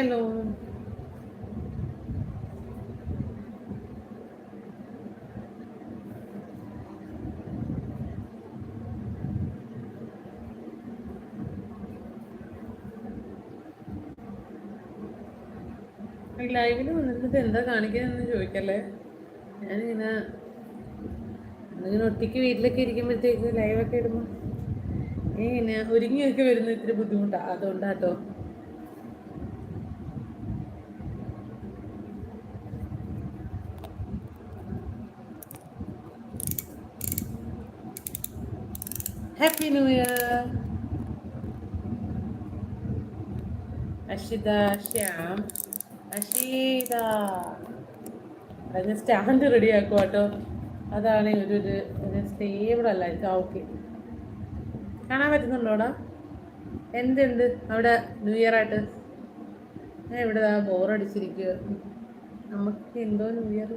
Hello ലൈവിൽ വന്നിട്ട് എന്താ കാണിക്കുന്നതെന്ന് ചോദിക്കല്ലേ? ഞാനിങ്ങനെ ഇങ്ങനെ ഒറ്റയ്ക്ക് വീട്ടിലൊക്കെ ഇരിക്കുമ്പോഴത്തേക്ക് ലൈവൊക്കെ ഇടുമ്പോൾ ഇങ്ങനെ ഒരുങ്ങിയൊക്കെ വരുന്ന ഇത്തിരി ബുദ്ധിമുട്ടാണ് അതുകൊണ്ടാട്ടോ happy new year Ashitha Shyam Ashitha അതിന് സ്റ്റാൻഡ് റെഡി ആക്കുക കേട്ടോ. അതാണ് ഒരു ഒരു സ്റ്റേബിൾ അല്ലായിരിക്കും ഓക്കെ കാണാൻ പറ്റുന്നുണ്ടോടാ എന്തെന്ത് അവിടെ ന്യൂ ഇയർ ആയിട്ട്? ഞാൻ ഇവിടെ ബോറടിച്ചിരിക്കുക നമുക്ക് എന്തോ new year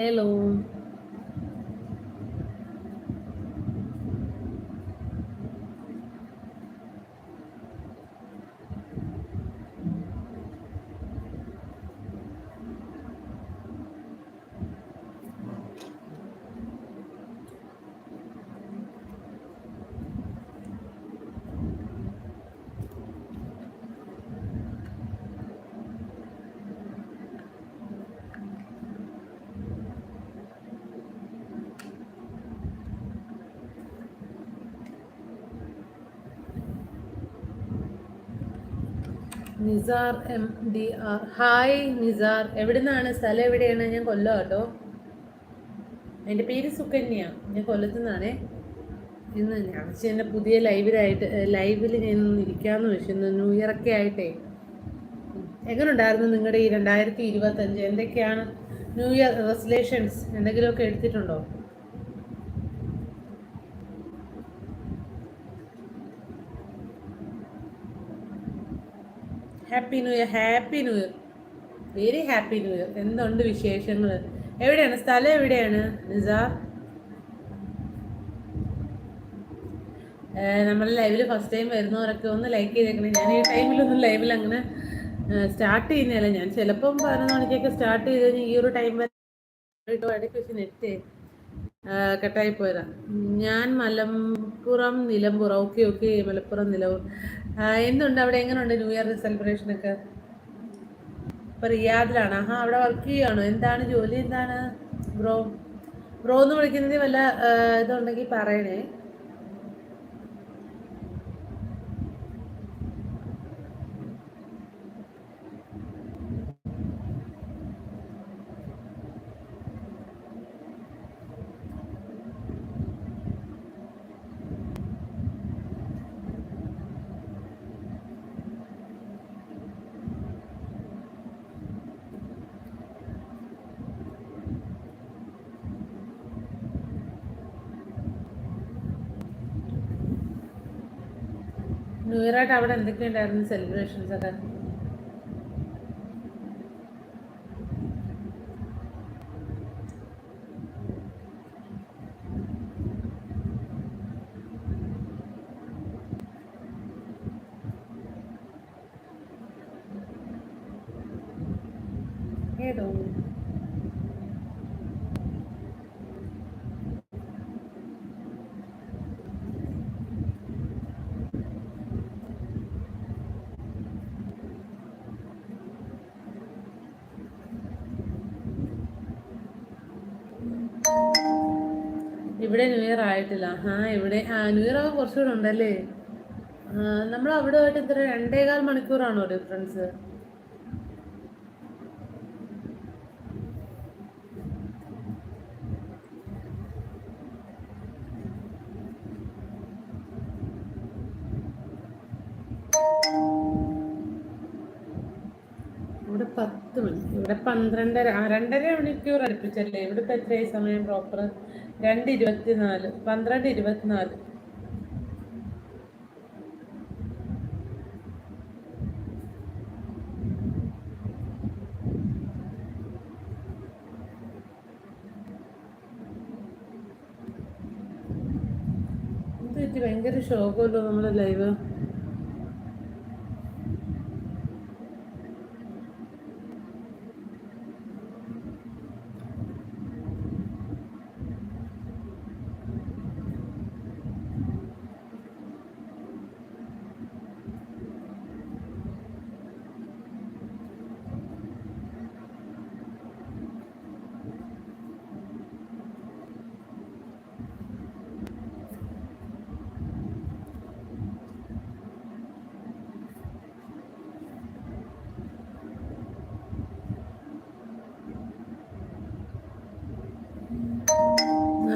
Hello. Nisar M D R. Hi Nisar. എവിടെ നിന്നാണ് സ്ഥലം എവിടെയാണ്? ഞാൻ കൊല്ലം കേട്ടോ. എന്റെ പേര് സുകന്യ. ഞാൻ കൊല്ലത്തു നിന്നാണേ ഇന്ന് ഞാൻ എന്റെ പുതിയ ലൈവിലായിട്ട് ലൈവിൽ ഞാൻ ഇന്ന് ഇരിക്കാമെന്ന് വെച്ചു ഇന്ന് ന്യൂ ഇയറൊക്കെ ആയിട്ടേ. എങ്ങനെ ഉണ്ടായിരുന്നു നിങ്ങളുടെ ഈ രണ്ടായിരത്തി ഇരുപത്തഞ്ച്? എന്തൊക്കെയാണ് ന്യൂ ഇയർ റെസലേഷൻസ്? എന്തെങ്കിലുമൊക്കെ എടുത്തിട്ടുണ്ടോ? Happy new year happy new year very happy new year എന്തുണ്ട് വിശേഷങ്ങൾ എവിടെയാണ്? സ്ഥലം എവിടെയാണ്? നിസാർ നമ്മൾ ലൈവിൽ ഫസ്റ്റ് ടൈം വരുന്നവരൊക്കെ ഒന്ന് ലൈക്ക് ചെയ്തേക്കണേ. ഞാൻ ഈ ടൈമിലൊന്നും ലൈവിൽ അങ്ങനെ സ്റ്റാർട്ട് ചെയ്യുന്നില്ല ഞാൻ ചിലപ്പം പതിനൊന്ന് മണിക്കൊക്കെ സ്റ്റാർട്ട് ചെയ്ത് കഴിഞ്ഞാൽ ഈ ഒരു ടൈം വരെ നെറ്റ് കട്ടായി പോയതാ ഞാൻ മലപ്പുറം നിലമ്പുറം ഓക്കെ ഓക്കെ മലപ്പുറം നിലമ്പുറം എന്തുണ്ട്? അവിടെ എങ്ങനെയുണ്ട് ന്യൂ ഇയർ സെലിബ്രേഷൻ ഒക്കെ? ഇപ്പൊ റിയാദിലാണ്. ആഹാ അവിടെ വർക്ക് ചെയ്യുകയാണോ എന്താണ് ജോലി? എന്താണ്? ബ്രോ? ബ്രോ എന്ന് വിളിക്കുന്നതിൽ വല്ല ഇതുണ്ടെങ്കിൽ പറയണേ. ന്യൂ ഇയർ ആയിട്ട് അവിടെ എന്തൊക്കെ ഉണ്ടായിരുന്നു സെലിബ്രേഷൻസ് ഒക്കെ? ഏതോ? ഇവിടെ ന്യൂ ഇയർ ആയിട്ടില്ല. ആ ഇവിടെ ആ ന്യൂ ഇയർ ആകുമ്പോൾ കുറച്ചുകൂടെ ഉണ്ടല്ലേ? നമ്മൾ അവിടെ പോയിട്ട് ഇത്ര രണ്ടേകാൽ മണിക്കൂറാണോ ഡിഫറൻസ് ഇവിടെ ഇവിടെ പന്ത്രണ്ടര രണ്ടര മണിക്കൂർ അടുപ്പിച്ചല്ലേ? ഇവിടുത്തെ എത്രയായി സമയം പ്രോപ്പർ രണ്ട് ഇരുപത്തിനാല് പന്ത്രണ്ട് ഇരുപത്തിനാല്. ഭയങ്കര ഷോക്കല്ലോ നമ്മുടെ ലൈവ്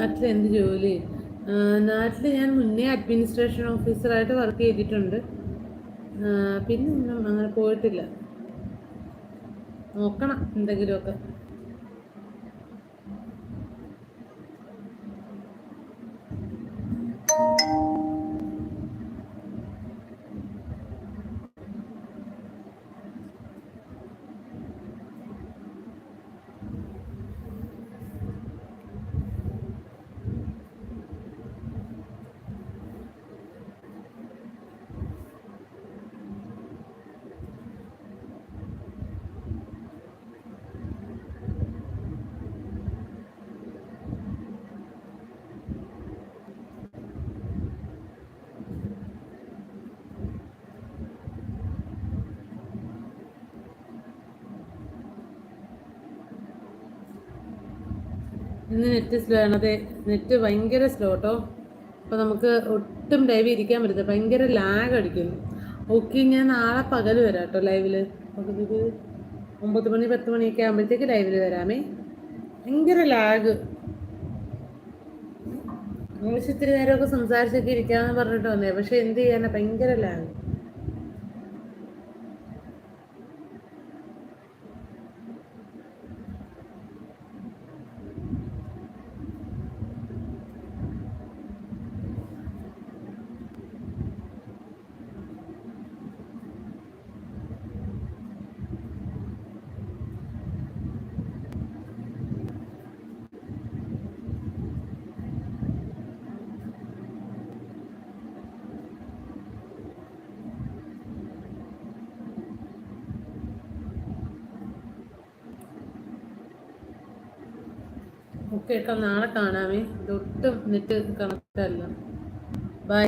നാട്ടിൽ എന്ത് ജോലി? നാട്ടിൽ ഞാൻ മുന്നേ അഡ്മിനിസ്ട്രേഷൻ ഓഫീസറായിട്ട് വർക്ക് ചെയ്തിട്ടുണ്ട്. പിന്നെ ഒന്നും അങ്ങനെ പോയിട്ടില്ല. നോക്കണം എന്തെങ്കിലുമൊക്കെ. ഇന്ന് നെറ്റ് സ്ലോ ആണ്. അതെ നെറ്റ് ഭയങ്കര സ്ലോ കേട്ടോ അപ്പോൾ നമുക്ക് ഒട്ടും ലൈവ് ഇരിക്കാൻ പറ്റില്ല ഭയങ്കര ലാഗ് അടിക്കുന്നു ഓക്കെ ഞാൻ നാളെ പകൽ വരാം കേട്ടോ ലൈവിൽ ഒമ്പത് മണി പത്ത് മണിയൊക്കെ ആകുമ്പോഴത്തേക്ക് ലൈവിൽ വരാമേ. ഭയങ്കര ലാഗ് ഇംഗ്ലീഷ് ഇത്തിരി നേരമൊക്കെ സംസാരിച്ചൊക്കെ ഇരിക്കാമെന്ന് പറഞ്ഞിട്ട് വന്നേ. പക്ഷെ എന്ത് ചെയ്യാനാ? ഭയങ്കര ലാഗ് കേട്ടോ നാളെ കാണാമേ. ഇതൊട്ടും നെറ്റ് കണക്റ്റല്ല ബൈ